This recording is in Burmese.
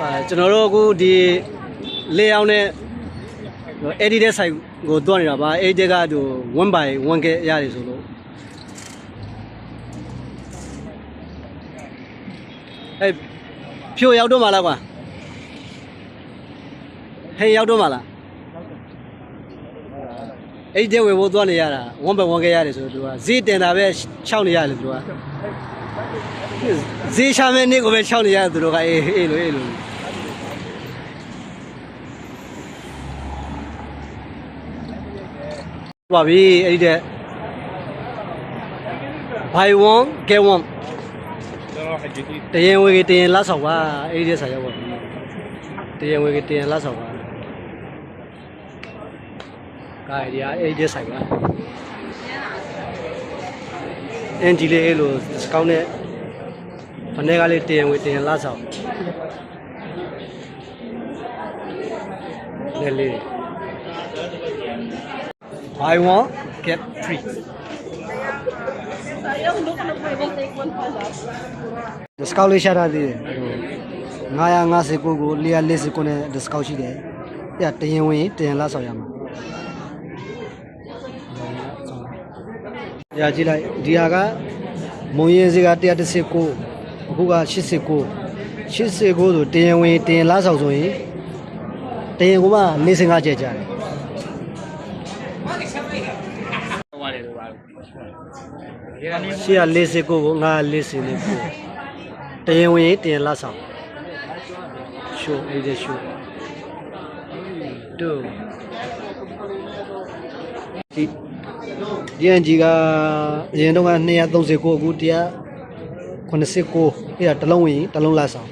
အာကျွန်တော်တို့အခုဒီလေအောင်နဲ့အဲ့ဒီတဲ့ဆိုင်ကိုတွားနေတာပါအဲ့ဒီကသူ1 by 1ကရတယ်ဆိုလို့အဲ့ဖြိုရောက်တော့မှလားကွာဟဲ့ရောက်တော့မှလားအဲ့ဒီတဲ့ဝယ်ဖို့တွားနေရတာ1 by 1ကရတယ်ဆိုတော့သူကဈေးတင်တာပဲရှောက်နေရတယ်သူက ဈေးချမဲ့နေ့ကိုပဲရှောက်နေရတယ်သူတို့ကအေးအေးလို့အေးလို့ပါပြီအဲ့ဒီတဲ့ buy one get one တရင်ဝေကတရင်လက်ဆောင်ပါအဲ့ဒီတဲ့ဆိုင်ရောက်ပါပြီတရင်ဝေကတရင်လက်ဆောင်ပါကဲဒီအဲ့ဒီတဲ့ဆိုင်ပါအင်ဂျီလေးအဲ့လိုစကောင်းနဲ့ ဖနေကလေးတရင်ဝေတရင်လက်ဆောင်လေလေ buy one get three Sayang, look, look, I will take one for that. ဒီစကောက်လေးရှာထားသေးတယ်ဟို959ကို449နဲ့ဒီစကောက်ရှိတယ်။အဲ့ဒါတရင်ဝင်တရင်လာဆောင်ရမှာ။ရကြည့်လိုက်ဒီဟာကမုံရင်စီက119 အခုက89 89ဆိုတရင်ဝင်တရင်လာဆောင်ဆိုရင်တရင်ကမှ45ကျက်ကြတယ်ရှေ့က49ကိုငါ49နဲ့ပို့တရင်ဝင်တရင်လက်ဆောင်ရှိုးအဲ့ဒီရှိုးတို့ဒီဒီအန်ဂျီကအရင်တော့က239အခု 189အဲ့ဒါတစ်လုံးဝင်တစ်လုံးလက်ဆောင်